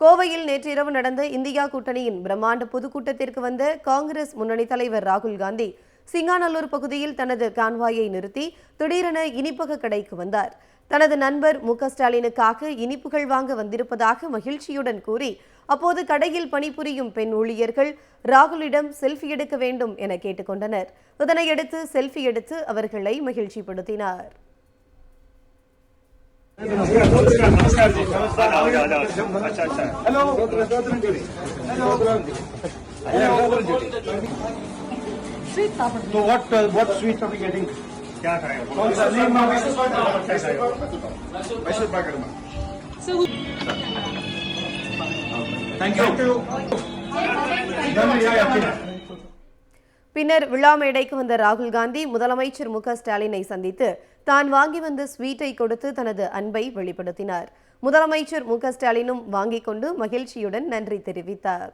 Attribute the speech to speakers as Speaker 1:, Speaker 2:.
Speaker 1: கோவையில் நேற்றிரவு நடந்த இந்தியா கூட்டணியின் பிரம்மாண்ட பொதுக்கூட்டத்திற்கு வந்த காங்கிரஸ் முன்னணி தலைவர் ராகுல் காந்தி சிங்காநல்லூர் பகுதியில் தனது கான்வாயை நிறுத்தி திடீரென இனிப்பக கடைக்கு வந்தார். தனது நண்பர் மு ஸ்டாலினுக்காக இனிப்புகள் வாங்க வந்திருப்பதாக மகிழ்ச்சியுடன் கூறி அப்போது கடையில் பணிபுரியும் பெண் ஊழியர்கள் ராகுலிடம் செல்ஃபி எடுக்க வேண்டும் என கேட்டுக்கொண்டனர். இதனையடுத்து செல்ஃபி எடுத்து அவர்களை மகிழ்ச்சிப்படுத்தினார்.
Speaker 2: तो what what sweet are we getting
Speaker 3: क्या खाएगा
Speaker 2: थैंक यू थैंक यू धन्यवाद
Speaker 1: பின்னர் விழா மேடைக்கு வந்த ராகுல் காந்தி முதலமைச்சர் மு ஸ்டாலினை சந்தித்து தான் வாங்கி வந்த ஸ்வீட்டை கொடுத்து தனது அன்பை வெளிப்படுத்தினார். முதலமைச்சர் மு ஸ்டாலினும் வாங்கிக் கொண்டு மகிழ்ச்சியுடன் நன்றி தெரிவித்தார்.